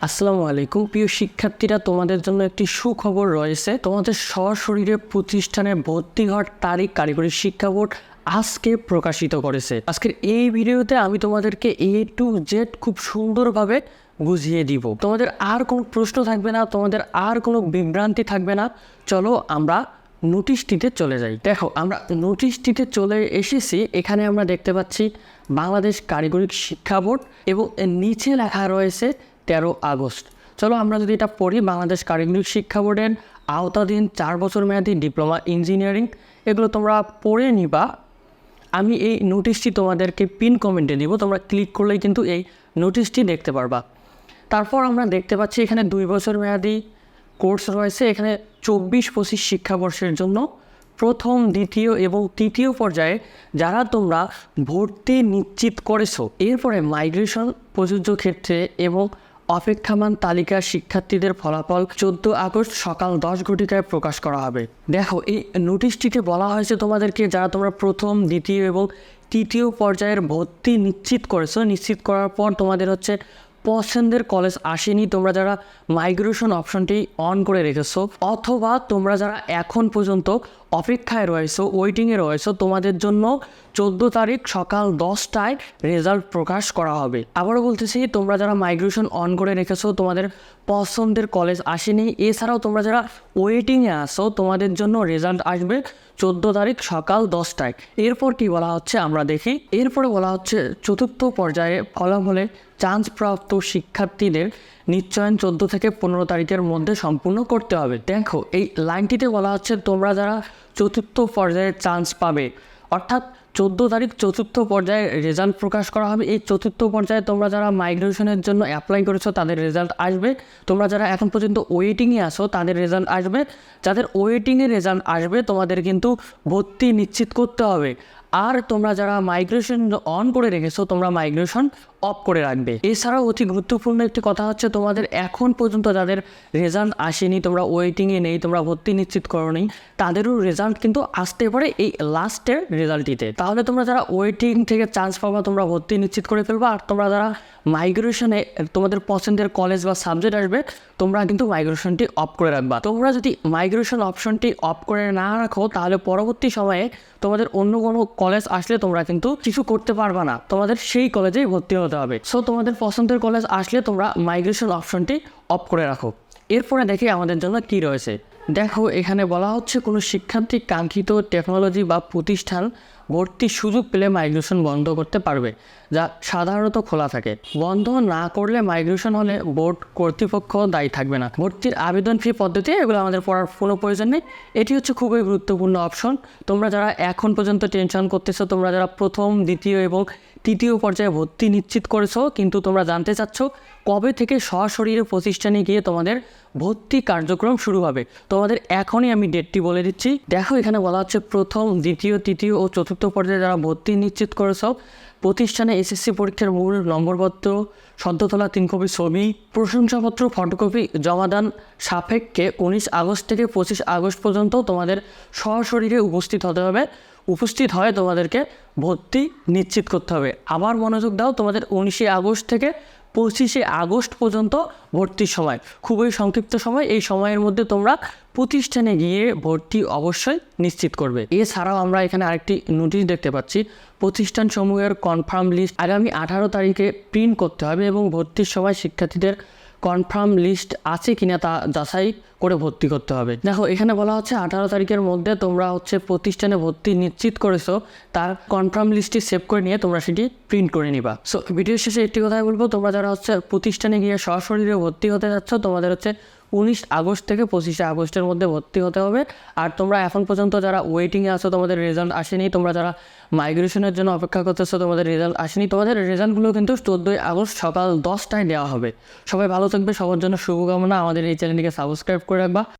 আসসালামু আলাইকুম। প্রিয় শিক্ষার্থীরা, তোমাদের জন্য একটি সুখবর রয়েছে। তোমাদের সশরীরে প্রতিষ্ঠানে ভর্তি হওয়ার তারিখ কারিগরি শিক্ষা বোর্ড আজকে প্রকাশিত করেছে। আজকের এই ভিডিওতে আমি তোমাদেরকে এ টু জেড খুব সুন্দরভাবে বুঝিয়ে দিব। তোমাদের আর কোনো প্রশ্ন থাকবে না, তোমাদের আর কোনো বিভ্রান্তি থাকবে না। চলো আমরা নোটিশটিতে চলে যাই। দেখো, আমরা নোটিশটিতে চলে এসেছি। এখানে আমরা দেখতে পাচ্ছি বাংলাদেশ কারিগরি শিক্ষা বোর্ড এবং নিচে লেখা রয়েছে তেরো আগস্ট। চলো আমরা যদি এটা পড়ি, বাংলাদেশ কারিগরি শিক্ষা বোর্ডের আওতাধীন চার বছর মেয়াদী ডিপ্লোমা ইঞ্জিনিয়ারিং, এগুলো তোমরা পড়ে নিবা। আমি এই নোটিশটি তোমাদেরকে পিন কমেন্টে দিব, তোমরা ক্লিক করলেই কিন্তু এই নোটিশটি দেখতে পারবা। তারপর আমরা দেখতে পাচ্ছি এখানে দুই বছর মেয়াদি কোর্স রয়েছে, এখানে চব্বিশ পঁচিশ শিক্ষাবর্ষের জন্য প্রথম, দ্বিতীয় এবং তৃতীয় পর্যায়ে যারা তোমরা ভর্তি নিশ্চিত করেছ। এরপরে মাইগ্রেশন প্রযোজ্য ক্ষেত্রে এবং অপেক্ষামান তালিকার শিক্ষার্থীদের ফলাফল চোদ্দ আগস্ট সকাল দশ ঘটিকায় প্রকাশ করা হবে। দেখো, এই নোটিশটিতে বলা হয়েছে তোমাদেরকে যারা তোমরা প্রথম, দ্বিতীয় এবং তৃতীয় পর্যায়ের ভর্তি নিশ্চিত করেছ, নিশ্চিত করার পর তোমাদের হচ্ছে পছন্দের কলেজ আসেনি, তোমরা যারা মাইগ্রেশন অপশনটি অন করে রেখেছো, অথবা তোমরা যারা এখন পর্যন্ত অপেক্ষায় রয়েছো ওয়েটিংয়ে রয়েছো। তোমাদের জন্য চোদ্দ তারিখ সকাল দশটায় রেজাল্ট প্রকাশ করা হবে। আবারও বলতেছি, তোমরা যারা মাইগ্রেশন অন করে রেখেছো, তোমাদের পছন্দের কলেজ আসেনি। এছাড়াও তোমরা যারা ওয়েটিংয়ে আসো তোমাদের জন্য রেজাল্ট আসবে চোদ্দ তারিখ সকাল দশটায়। এরপর কি বলা হচ্ছে আমরা দেখি। এরপরে বলা হচ্ছে, চতুর্থ পর্যায়ে ফলাফলে চান্সপ্রাপ্ত শিক্ষার্থীদের নিশ্চয়ন চোদ্দ থেকে পনেরো তারিখের মধ্যে সম্পূর্ণ করতে হবে। দেখো, এই লাইনটিতে বলা হচ্ছে, তোমরা যারা চতুর্থ পর্যায়ে চান্স পাবে। অর্থাৎ চোদ্দ তারিখ চতুর্থ পর্যায়ে রেজাল্ট প্রকাশ করা হবে। এই চতুর্থ পর্যায়ে তোমরা যারা মাইগ্রেশনের জন্য অ্যাপ্লাই করেছ, তাদের রেজাল্ট আসবে। তোমরা যারা এখন পর্যন্ত ওয়েটিংয়ে আসো তাদের রেজাল্ট আসবে। যাদের ওয়েটিংয়ে রেজাল্ট আসবে, তোমাদের কিন্তু ভর্তি নিশ্চিত করতে হবে। আর তোমরা যারা মাইগ্রেশন অন করে রেখেছো, তোমরা মাইগ্রেশন অফ করে রাখবে। এছাড়াও অতি গুরুত্বপূর্ণ একটি কথা হচ্ছে, তোমাদের এখন পর্যন্ত যাদের রেজাল্ট আসেনি, তোমরা ওয়েটিংয়ে নেই, তোমরা ভর্তি নিশ্চিত করোনি তাদেরও রেজাল্ট কিন্তু আসতে পারে এই লাস্টের রেজাল্টটিতে তাহলে তোমরা যারা ওয়েটিং থেকে চান্স পাবা তোমরা ভর্তি নিশ্চিত করে ফেলবা, আর তোমরা যারা মাইগ্রেশনে তোমাদের পছন্দের কলেজ বা সাবজেক্ট আসবে, তোমরা কিন্তু মাইগ্রেশনটি অফ করে রাখবা। তোমরা যদি মাইগ্রেশন অপশনটি অফ করে না রাখো, তাহলে পরবর্তী সময়ে তোমাদের অন্য কোনো কলেজ আসলে তোমরা কিন্তু কিছু করতে পারবা না। তোমাদের সেই কলেজেই ভর্তি হতে হবে। সো তোমাদের পছন্দের কলেজ আসলে তোমরা মাইগ্রেশন অপশনটি অফ করে রাখো। এরপরে দেখি আমাদের জন্য কি রয়েছে। দেখো, এখানে বলা হচ্ছে কোনো শিক্ষার্থী কাঙ্ক্ষিত টেকনোলজি বা প্রতিষ্ঠান ভর্তির সুযোগ পেলে মাইগ্রেশন বন্ধ করতে পারবে, যা সাধারণত খোলা থাকে। বন্ধ না করলে মাইগ্রেশন হলে বোর্ড কর্তৃপক্ষ দায়ী থাকবে না। ভর্তির আবেদন ফি পদ্ধতি, এগুলো আমাদের পড়ার কোনো প্রয়োজন নেই। এটি হচ্ছে খুবই গুরুত্বপূর্ণ অপশন তোমরা যারা এখন পর্যন্ত টেনশন করতেছো, তোমরা যারা প্রথম, দ্বিতীয় এবং তৃতীয় পর্যায়ে ভর্তি নিশ্চিত করেছ, কিন্তু তোমরা জানতে চাচ্ছ কবে থেকে সশরীরে প্রতিষ্ঠানে গিয়ে তোমাদের ভর্তি কার্যক্রম শুরু হবে। তোমাদের এখনই আমি ডেটটি বলে দিচ্ছি। দেখো, এখানে বলা হচ্ছে প্রথম, দ্বিতীয়, তৃতীয় ও চতুর্থ পর্যায়ে যারা ভর্তি নিশ্চিত করেছ প্রতিষ্ঠানে এসএসসি পরীক্ষার মূল নম্বরপত্র, সদ্যতলা তিন কপি ছবি, প্রশংসাপত্র, ফটোকপি জমাদান সাপেক্ষে উনিশ আগস্ট থেকে পঁচিশ আগস্ট পর্যন্ত তোমাদের সশরীরে উপস্থিত হতে হবে। উপস্থিত হয়ে তোমাদেরকে ভর্তি নিশ্চিত করতে হবে। আবার মনোযোগ দাও তোমাদের উনিশে আগস্ট থেকে পঁচিশে আগস্ট পর্যন্ত ভর্তির সময়। খুবই সংক্ষিপ্ত সময়, এই সময়ের মধ্যে তোমরা প্রতিষ্ঠানে গিয়ে ভর্তি অবশ্যই নিশ্চিত করবে। এছাড়াও আমরা এখানে আরেকটি নোটিশ দেখতে পাচ্ছি প্রতিষ্ঠান সমূহের কনফার্ম লিস্ট আগামী আঠারো তারিখে প্রিন্ট করতে হবে এবং ভর্তির সময় শিক্ষার্থীদের কনফার্ম লিস্ট আছে কিনা তা যাচাই করে ভর্তি করতে হবে। দেখো, এখানে বলা হচ্ছে আঠারো তারিখের মধ্যে তোমরা হচ্ছে প্রতিষ্ঠানে ভর্তি নিশ্চিত করেছ, তার কনফার্ম লিস্টটি সেভ করে নিয়ে তোমরা সেটি প্রিন্ট করে নিবা। সো ভিডিও শেষে একটি কথাই বলব, তোমরা যারা হচ্ছে প্রতিষ্ঠানে গিয়ে সশরীরে ভর্তি হতে যাচ্ছ, তোমাদের হচ্ছে উনিশ আগস্ট থেকে পঁচিশে আগস্টের মধ্যে ভর্তি হতে হবে। আর তোমরা এখন পর্যন্ত যারা ওয়েটিংয়ে আছো, তোমাদের রেজাল্ট আসেনি, তোমরা যারা মাইগ্রেশনের জন্য অপেক্ষা করতেছো, তোমাদের রেজাল্ট আসেনি, তোমাদের রেজাল্টগুলো কিন্তু চোদ্দোই আগস্ট সকাল দশটায় দেওয়া হবে। সবাই ভালো থাকবে, সবার জন্য শুভকামনা। আমাদের এই চ্যানেলটিকে সাবস্ক্রাইব করে রাখবা।